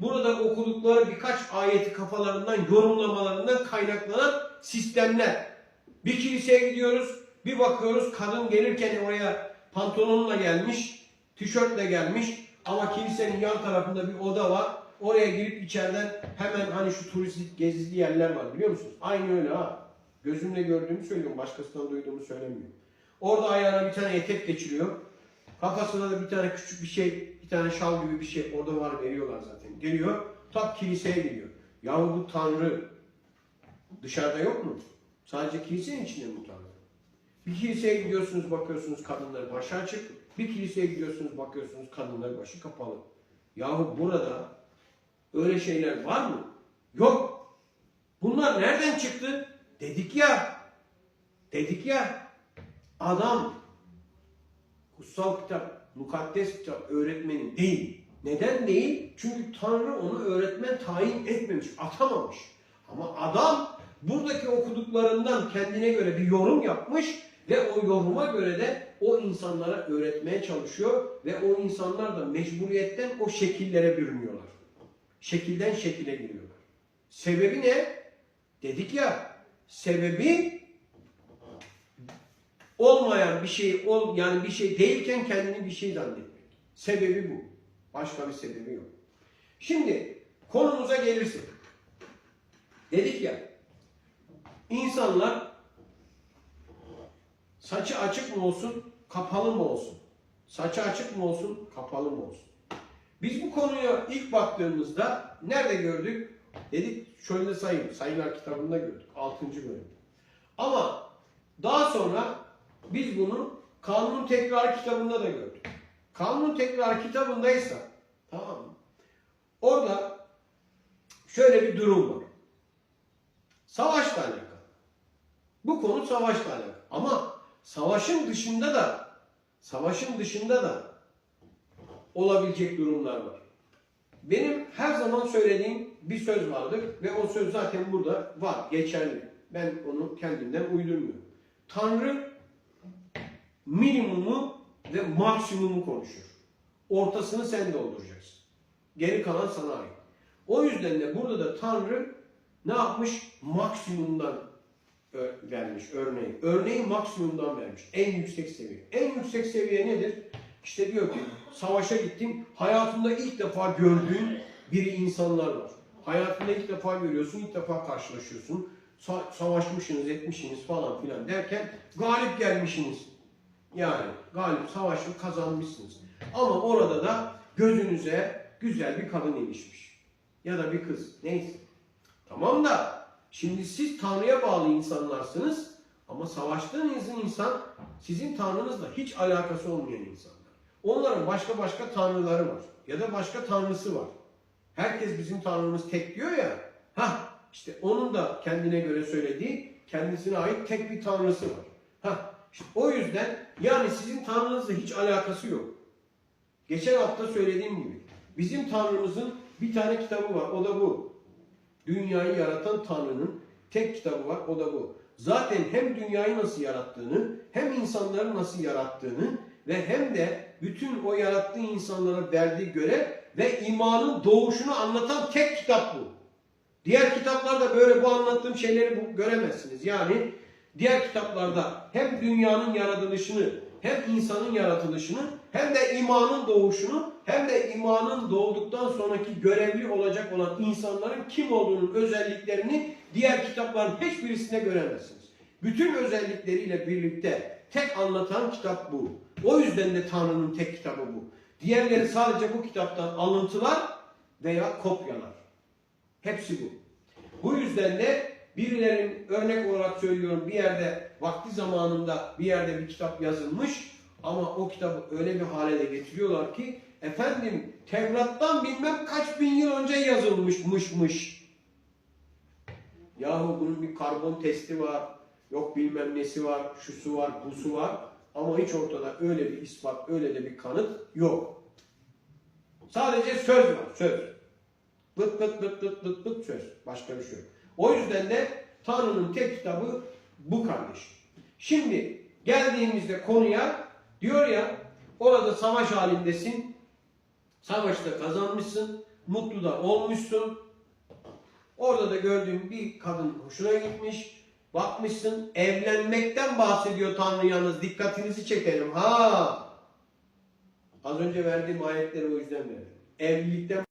Burada okudukları birkaç ayeti kafalarından yorumlamalarından kaynaklanan sistemler. Bir kiliseye gidiyoruz, bir bakıyoruz kadın gelirken oraya pantolonla gelmiş, tişörtle gelmiş ama kilisenin yan tarafında bir oda var. Oraya girip içeriden hemen hani şu turistik gezili yerler var biliyor musunuz? Aynı öyle ha. Gözümle gördüğümü söylüyorum, başkasından duyduğumu söylemiyorum. Orada ayağına bir tane etek geçiriyor. Kafasına da bir tane küçük bir şey, bir tane şal gibi bir şey orada var veriyorlar zaten. Geliyor, tak kiliseye gidiyor. Yahu bu Tanrı dışarıda yok mu? Sadece kilisenin içinde mi bu Tanrı? Bir kiliseye gidiyorsunuz bakıyorsunuz kadınlar başı açık. Bir kiliseye gidiyorsunuz bakıyorsunuz kadınlar başı kapalı. Yahu burada öyle şeyler var mı? Yok. Bunlar nereden çıktı? Dedik ya. Dedik ya. Adam kutsal kitap, mukaddes kitap öğretmeni değil. Neden değil? Çünkü Tanrı onu öğretmen tayin etmemiş, atamamış. Ama adam buradaki okuduklarından kendine göre bir yorum yapmış ve o yoruma göre de o insanlara öğretmeye çalışıyor ve o insanlar da mecburiyetten o şekillere bürünüyorlar. Şekilden şekile giriyorlar. Sebebi ne? Dedik ya, sebebi olmayan bir şey ol yani bir şey değilken kendini bir şey zannetmek. Sebebi bu. Başka bir sebebi yok. Şimdi konumuza gelirsek. Dedik ya insanlar saçı açık mı olsun, kapalı mı olsun? Saçı açık mı olsun, kapalı mı olsun? Biz bu konuya ilk baktığımızda nerede gördük? Dedik şöyle sayayım. Sayılar kitabında gördük. 6. bölüm. Ama daha sonra biz bunu Kanun Tekrar kitabında da gördük. Kanun Tekrar kitabındaysa tamam mı? Orada şöyle bir durum var. Savaşla alakalı. Bu konu savaşla alakalı. Ama savaşın dışında da savaşın dışında da olabilecek durumlar var. Benim her zaman söylediğim bir söz vardır ve o söz zaten burada var, geçerli. Ben onu kendimden uydurmuyorum. Tanrı minimumu ve maksimumu konuşur. Ortasını sen dolduracaksın. Geri kalan sana ait. O yüzden de burada da Tanrı ne yapmış? Maksimumdan ö- vermiş örneği. Örneği maksimumdan vermiş. En yüksek seviye. En yüksek seviye nedir? İşte diyor ki savaşa gittim. Hayatında ilk defa gördüğün biri insanlar var. Hayatında ilk defa görüyorsun, ilk defa karşılaşıyorsun. Sa- savaşmışsınız, etmişsiniz falan filan derken galip gelmişsiniz. Yani galip savaşı kazanmışsınız. Ama orada da gözünüze güzel bir kadın ilişmiş. Ya da bir kız. Neyse. Tamam da şimdi siz Tanrı'ya bağlı insanlarsınız ama savaştığınız insan sizin Tanrınızla hiç alakası olmayan insanlar. Onların başka başka tanrıları var. Ya da başka tanrısı var. Herkes bizim tanrımız tek diyor ya. Ha işte onun da kendine göre söylediği kendisine ait tek bir tanrısı var. Ha işte o yüzden yani sizin tanrınızla hiç alakası yok. Geçen hafta söylediğim gibi bizim tanrımızın bir tane kitabı var. O da bu. Dünyayı yaratan Tanrı'nın tek kitabı var. O da bu. Zaten hem dünyayı nasıl yarattığını, hem insanları nasıl yarattığını ve hem de bütün o yarattığı insanlara verdiği görev ve imanın doğuşunu anlatan tek kitap bu. Diğer kitaplarda böyle bu anlattığım şeyleri göremezsiniz. Yani diğer kitaplarda hem dünyanın yaratılışını, hem insanın yaratılışını, hem de imanın doğuşunu, hem de imanın doğduktan sonraki görevli olacak olan insanların kim olduğunun özelliklerini diğer kitapların hiçbirisinde göremezsiniz. Bütün özellikleriyle birlikte tek anlatan kitap bu. O yüzden de Tanrı'nın tek kitabı bu. Diğerleri sadece bu kitaptan alıntılar veya kopyalar. Hepsi bu. Bu yüzden de birilerinin örnek olarak söylüyorum bir yerde vakti zamanında bir yerde bir kitap yazılmış ama o kitabı öyle bir hale de getiriyorlar ki efendim Tevrat'tan bilmem kaç bin yıl önce yazılmışmışmış. Yahu bunun bir karbon testi var, yok bilmem nesi var, şusu var, busu var ama hiç ortada öyle bir ispat, öyle de bir kanıt yok. Sadece söz var, söz. Bıt bıt bıt bıt bıt bıt söz. Başka bir şey yok. O yüzden de Tanrı'nın tek kitabı bu kardeş. Şimdi geldiğimizde konuya diyor ya orada savaş halindesin. Savaşta kazanmışsın Mutlu da olmuşsun. Orada da gördüğün bir kadın hoşuna gitmiş. Bakmışsın evlenmekten bahsediyor Tanrı yalnız dikkatinizi çekerim ha. Az önce verdiğim ayetleri o yüzden verdim. Evlilikten